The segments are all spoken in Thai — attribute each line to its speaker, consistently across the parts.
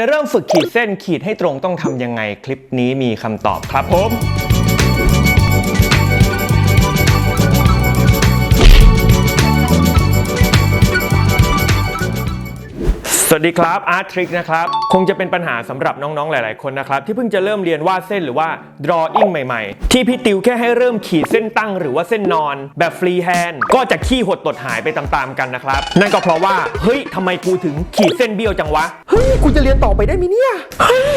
Speaker 1: จะเริ่มฝึกขีดเส้นขีดให้ตรงต้องทำยังไงคลิปนี้มีคำตอบครับผม สวัสดีครับอาร์ตทริกนะครับ คงจะเป็นปัญหาสำหรับน้องๆ หลายๆ คนนะครับ ที่เพิ่งจะเริ่มเรียนวาดเส้นหรือว่า drawing ใหม่ๆ ที่พี่ติวแค่ให้เริ่มขีดเส้นตั้งหรือว่าเส้นนอน แบบฟรีแฮนด์ก็จะขี้หดตดหายไปตามๆ กันนะครับ นั่นก็เพราะว่า เฮ้ยทำไมกูถึงขีดเส้นเบี้ยวจังวะ
Speaker 2: เฮ้ย กูจะเรียนต่อไปได้ไหมเนี่ย เฮ้ย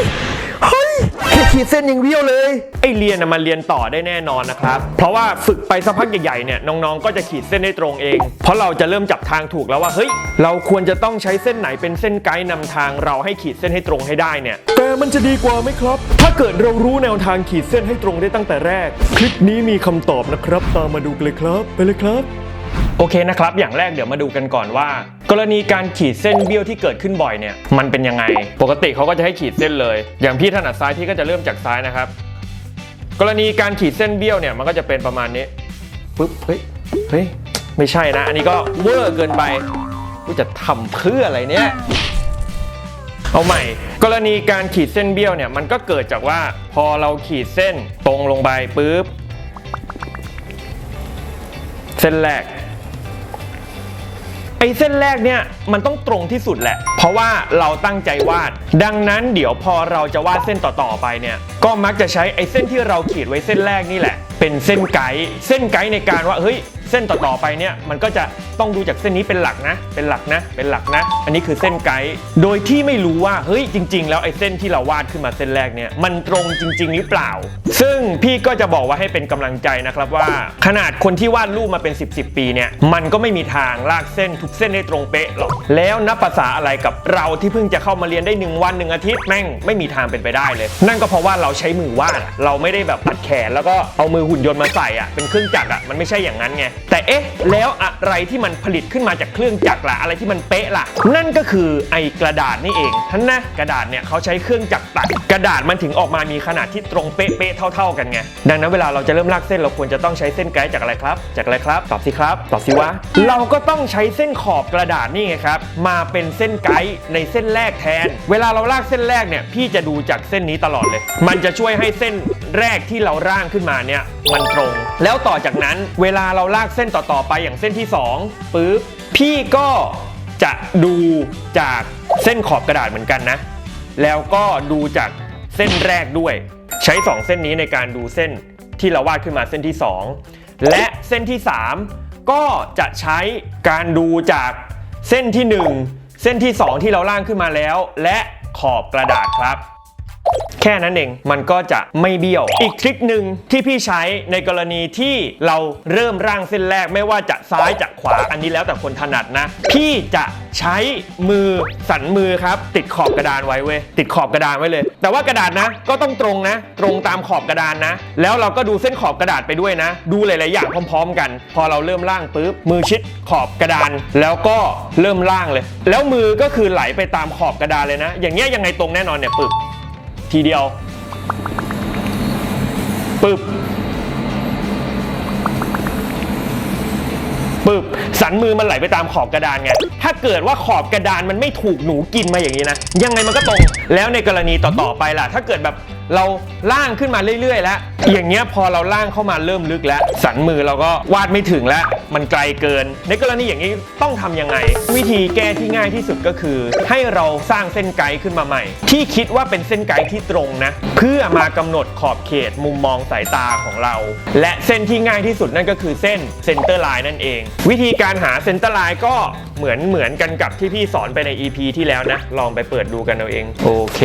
Speaker 2: เฮ้ยแค่ขีดเส้นยังเบี้ยวเลย
Speaker 1: ไอเรียนน่ะมันเรียนต่อได้แน่นอนนะครับ เพราะว่าฝึกไปสักพักใหญ่ๆเนี่ยน้องๆ ก็จะขีดเส้นได้ตรงเอง เพราะเราจะเริ่มจับทางถูกแล้วว่าเฮ้ยเราควรจะต้องใช้เส้นไหนเป็นเส้นไกด์นำทางเราให้ขีดเส้นให้ตรงให้ได้เนี่ยแต่มันจะดีกว่าไหมครับ ถ้าเกิดเรารู้แนวทางขีดเส้นให้ตรงได้ตั้งแต่แรก คลิปนี้มีคำตอบนะครับ ตามมาดูกันเลยครับ ไปเลยครับ โอเคนะครับ อย่างแรกเดี๋ยวมาดูกันก่อนว่า กรณีการขีดเส้นเบี้ยวที่เกิดขึ้นบ่อยเนี่ยมันเป็นยังไง ปกติเขาก็จะให้ขีดเส้นเลย อย่างพี่ถนัดซ้ายพี่ก็จะเริ่มจากซ้ายนะครับ กรณีการขีดเส้นเบี้ยวเนี่ยมันก็จะเป็นประมาณนี้ปึ๊บเฮ้ยเฮ้ยไม่ใช่นะ อันนี้ก็เวอร์เกินไปกูจะทำเพื่ออะไรเนี่ยเอาใหม่ กรณีการขีดเส้นเบี้ยวเนี่ยมันก็เกิดจากว่าพอเราขีดเส้นตรงลงไปปึ๊บเส้นแรก ไอ้เส้นแรกเนี่ยมันต้องตรงที่สุดแหละ เพราะว่าเราตั้งใจวาด ดังนั้นเดี๋ยวพอเราจะวาดเส้นต่อๆไปเนี่ย ก็มักจะใช้ไอ้เส้นที่เราขีดไว้เส้นแรกนี่แหละ เป็นเส้นไกด์เส้นไกด์ในการว่าเฮ้ย เส้นต่อๆไปเนี่ยมันก็จะต้องดูจากเส้นนี้เป็นหลักนะ เป็นหลักนะ เป็นหลักนะ อันนี้คือเส้นไกด์โดยที่ไม่รู้ว่าเฮ้ยจริง ๆ แล้วไอ้เส้นที่เราวาดขึ้นมาเส้นแรกเนี่ยมันตรงจริง ๆ หรือเปล่า ซึ่งพี่ก็จะบอกว่าให้เป็นกำลังใจนะครับว่า ขนาดคนที่วาดรูปมาเป็น 10บสปีเนี่ยมันก็ไม่มีทางลากเส้นทุกเส้นให้ตรงเป๊ะหรอกแล้วนับภาษาอะไรกับเราที่เพิ่งจะเข้ามาเรียนได้หนึ่งวันหนึ่งอาทิตย์แม่งไม่มีทางเป็นไปได้เลย นั่นก็เพราะว่าเราใช้มือวาดเราไม่ได้แบบตัดแขนแล้วก็เอามือหุ่นยนต์มาใส่อะเป็นเครื่องจักรอะมันไม่ใช่อย่างนั้นไงแต่เอ๊ะ แล้วอะไรที่มันผลิตขึ้นมาจากเครื่องจักรล่ะ อะไรที่มันเป๊ะล่ะ นั่นก็คือไอ้กระดาษนี่เองท่านนะกระดาษเนี่ยเขาใช้เครื่องจักรตัดกระดาษมันถึงออกมามีขนาดที่ตรงเป๊ะๆเท่า ๆกันไงดังนั้นเวลาเราจะเริ่มลากเส้นเราควรจะต้องใช้เส้นไกด์จากอะไรครับ จากอะไรครับตอบสิครับตอบสิวะเราก็ต้องใช้เส้นขอบกระดาษนี่ไงครับมาเป็นเส้นไกด์ในเส้นแรกแทน เวลาเราลากเส้นแรกเนี่ยพี่จะดูจากเส้นนี้ตลอดเลย มันจะช่วยให้เส้นแรกที่เราร่างขึ้นมาเนี่ยมันตรง แล้วต่อจากนั้นเวลาเราลากเส้นต่อๆไปอย่างเส้นที่2ปึ๊บพี่ก็จะดูจากเส้นขอบกระดาษเหมือนกันนะ แล้วก็ดูจากเส้นแรกด้วย ใช้ 2 เส้นนี้ในการดูเส้นที่เราวาดขึ้นมาเส้นที่ 2 และเส้นที่ 3 ก็จะใช้การดูจากเส้นที่ 1 เส้นที่ 2 ที่เราล่างขึ้นมาแล้ว และขอบกระดาษครับ แค่นั้นเองมันก็จะไม่เบี้ยว อีกทริคหนึ่งที่พี่ใช้ในกรณีที่เราเริ่มร่างเส้นแรกไม่ว่าจะซ้ายจากขวาอันนี้แล้วแต่คนถนัดนะ พี่จะใช้มือสันมือครับ ติดขอบกระดานไว้เว้ยติดขอบกระดานไว้เลย แต่ว่ากระดาษนะ ก็ต้องตรงนะ ตรงตามขอบกระดานนะ แล้วเราก็ดูเส้นขอบกระดาษไปด้วยนะ ดูหลาย ๆ อย่างพร้อม ๆ กัน พอเราเริ่มร่างปุ๊บมือชิดขอบกระดาน แล้วก็เริ่มร่างเลย แล้วมือก็คือไหลไปตามขอบกระดานเลยนะ อย่างเงี้ยยังไงตรงแน่นอนเนี่ยปึก ทีเดียวปึ๊บปึ๊บสันมือมันไหลไปตามขอบกระดานไง ถ้าเกิดว่าขอบกระดานมันไม่ถูกหนูกินมาอย่างนี้นะ ยังไงมันก็ตรง แล้วในกรณีต่อๆไปล่ะ ถ้าเกิดแบบ เราล่างขึ้นมาเรื่อยๆ แล้ว อย่างเงี้ยพอเราล่างเข้ามาเริ่มลึกแล้ว สันมือเราก็วาดไม่ถึงแล้ว มันไกลเกิน ในกรณีอย่างนี้ต้องทำยังไง วิธีแก้ที่ง่ายที่สุดก็คือ ให้เราสร้างเส้นไกด์ขึ้นมาใหม่ ที่คิดว่าเป็นเส้นไกด์ที่ตรงนะ เพื่อมากำหนดขอบเขตมุมมองสายตาของเรา และเส้นที่ง่ายที่สุดนั่นก็คือเส้นเซนเตอร์ไลน์นั่นเอง วิธีการหาเซนเตอร์ไลน์ก็เหมือนเหมือนกันกับที่พี่สอนไปใน EP ที่แล้วนะ ลองไปเปิดดูกันเอาเอง โอเค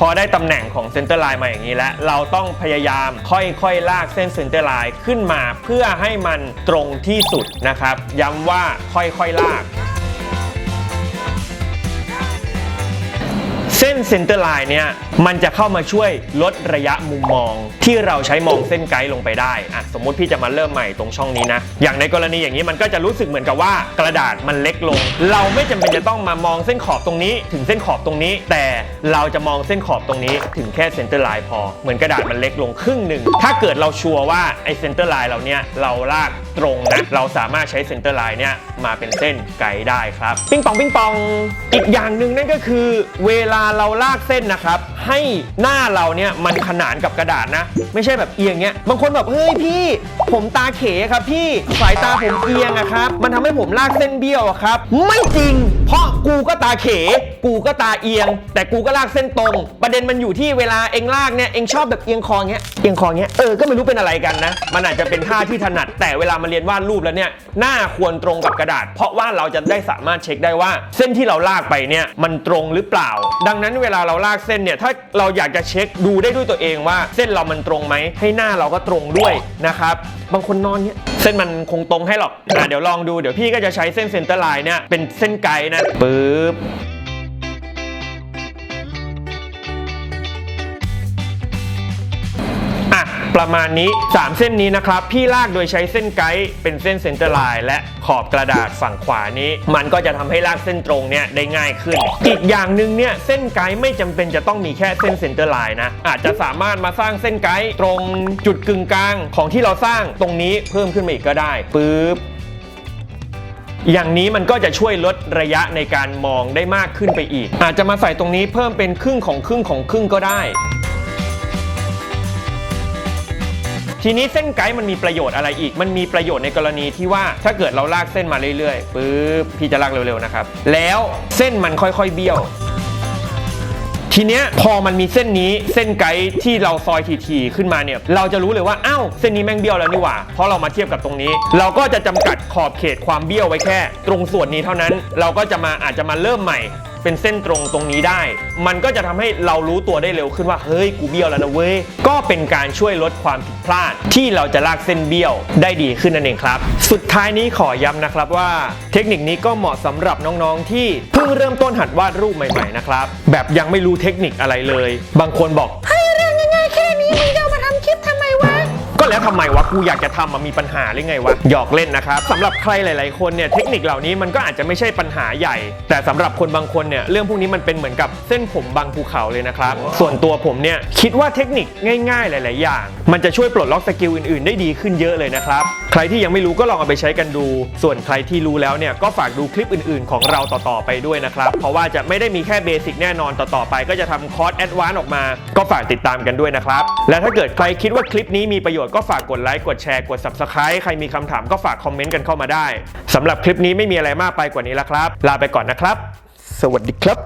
Speaker 1: พอได้ตำแหน่งของเซนเตอร์ไลน์มาอย่างนี้แล้ว เราต้องพยายามค่อยๆ ลากเส้นเซนเตอร์ไลน์ขึ้นมาเพื่อให้มันตรงที่สุดนะครับ ย้ำว่าค่อยๆ ลากเส้นเซนเตอร์ไลน์เนี่ยมันจะเข้ามาช่วยลดระยะมุมมอง ที่เราใช้มองเส้นไกด์ลงไปได้อะสมมติพี่จะมาเริ่มใหม่ตรงช่องนี้นะ อย่างในกรณีอย่างนี้มันก็จะรู้สึกเหมือนกับว่ากระดาษมันเล็กลง เราไม่จำเป็นจะต้องมามองเส้นขอบตรงนี้ ถึงเส้นขอบตรงนี้ แต่เราจะมองเส้นขอบตรงนี้ ถึงแค่เซนเตอร์ไลน์พอ เหมือนกระดาษมันเล็กลงครึ่งหนึ่งถ้าเกิดเราชัวร์ว่าไอเซนเตอร์ไลน์เราเนี้ยเราลากตรงนะเราสามารถใช้เซนเตอร์ไลน์เนี้ยมาเป็นเส้นไกด์ได้ครับ ปิ้งปองปิ้งปอง อีกอย่างหนึ่งนั่นก็คือ เวลาเราลากเส้นนะครับให้หน้าเราเนี่ยมันขนานกับกระดาษนะ ไม่ใช่แบบเอียงเงี้ย บางคนแบบเฮ้ยพี่ ผมตาเขครับพี่สายตาผมเอียงอะครับ มันทำให้ผมลากเส้นเบี้ยวอะครับ ไม่จริง เพราะกูก็ตาเข กูก็ตาเอียง แต่กูก็ลากเส้นตรง ประเด็นมันอยู่ที่เวลาเองลากเนี่ยเองชอบแบบเอียงคอเงี้ยเอียงคอเงี้ยเออก็ไม่รู้เป็นอะไรกันนะ มันอาจจะเป็นท่าที่ถนัด แต่เวลามาเรียนวาดรูปแล้วเนี่ยหน้าควรตรงกับกระดาษ เพราะว่าเราจะได้สามารถเช็คได้ว่า เส้นที่เราลากไปเนี่ยมันตรงหรือเปล่า ดังนั้นเวลาเราลากเส้นเนี่ยถ้าเราอยากจะเช็คดูได้ด้วยตัวเองว่า เส้นเรามันตรงไหมให้หน้าเราก็ตรงด้วยนะครับบางคนนอนเนี่ยเส้นมันคงตรงให้หรอกอะเดี๋ยวลองดูเดี๋ยวพี่ก็จะใช้เส้นเซนเตอร์ไลน์เนี่ยเป็นเส้นไกด์นะปึ๊บ ประมาณนี้ 3 เส้นนี้นะครับ พี่ลากโดยใช้เส้นไกด์เป็นเส้นเซนเตอร์ไลน์และขอบกระดาษฝั่งขวานี้ มันก็จะทำให้ลากเส้นตรงเนี่ยได้ง่ายขึ้น อีกอย่างหนึ่งเนี่ยเส้นไกด์ไม่จำเป็นจะต้องมีแค่เส้นเซนเตอร์ไลน์นะอาจจะสามารถมาสร้างเส้นไกด์ตรงจุดกึ่งกลางของที่เราสร้างตรงนี้เพิ่มขึ้นมาอีกก็ได้ปึ๊บอย่างนี้มันก็จะช่วยลดระยะในการมองได้มากขึ้นไปอีก อาจจะมาใส่ตรงนี้เพิ่มเป็นครึ่งของครึ่งของครึ่งก็ได้ ทีนี้เส้นไกด์มันมีประโยชน์อะไรอีก มันมีประโยชน์ในกรณีที่ว่าถ้าเกิดเราลากเส้นมาเรื่อยๆปึ๊บพี่จะลากเร็วๆนะครับ แล้วเส้นมันค่อยๆเบี้ยวทีเนี้ยพอมันมีเส้นนี้เส้นไกด์ที่เราซอยทีๆขึ้นมาเนี่ย เราจะรู้เลยว่าอ้าวเส้นนี้แม่งเบี้ยวแล้วนี่หว่าเพราะเรามาเทียบกับตรงนี้ เราก็จะจำกัดขอบเขตความเบี้ยวไว้แค่ ตรงส่วนนี้เท่านั้น เราก็จะมาอาจจะมาเริ่มใหม่ เป็นเส้นตรงตรงนี้ได้ มันก็จะทำให้เรารู้ตัวได้เร็วขึ้นว่าเฮ้ยกูเบี้ยวแล้วนะเว้ยก็เป็นการช่วยลดความผิดพลาด ที่เราจะลากเส้นเบี้ยวได้ดีขึ้นนั่นเองครับ สุดท้ายนี้ขอย้ำนะครับว่า เทคนิคนี้ก็เหมาะสำหรับน้องๆที่เพิ่งเริ่มต้นหัดวาดรูปใหม่ๆนะครับแบบยังไม่รู้เทคนิคอะไรเลย บางคนบอก ก็แล้วทำไมวะกูอยากจะทำมามีปัญหาหรือไงวะหยอกเล่นนะครับสำหรับใครหลาย ๆ คนเนี่ยเทคนิคเหล่านี้มันก็อาจจะไม่ใช่ปัญหาใหญ่ แต่สำหรับคนบางคนเนี่ยเรื่องพวกนี้มันเป็นเหมือนกับเส้นผมบางภูเขาเลยนะครับ ส่วนตัวผมเนี่ยคิดว่าเทคนิคง่าย ๆ หลาย ๆ อย่าง มันจะช่วยปลดล็อกสกิลอื่น ๆ ได้ดีขึ้นเยอะเลยนะครับใครที่ยังไม่รู้ก็ลองเอาไปใช้กันดู ส่วนใครที่รู้แล้วเนี่ยก็ฝากดูคลิปอื่น ๆ ของเราต่อ ๆ ไปด้วยนะครับเพราะว่าจะไม่ได้มีแค่เบสิกแน่นอนต่อ ๆ ไป ก็จะทำคอร์สแอดวานซ์ออกมา ก็ฝากติดตามกันด้วยนะครับและถ้าเกิดใครคิดว่าคลิปนี้มีประโยชน์ก็ฝากกดไลค์กดแชร์กด subscribe ใครมีคำถามก็ฝากคอมเมนต์กันเข้ามาได้สำหรับคลิปนี้ไม่มีอะไรมากไปกว่านี้แล้วครับ ลาไปก่อนนะครับ
Speaker 2: สวัสดีครับ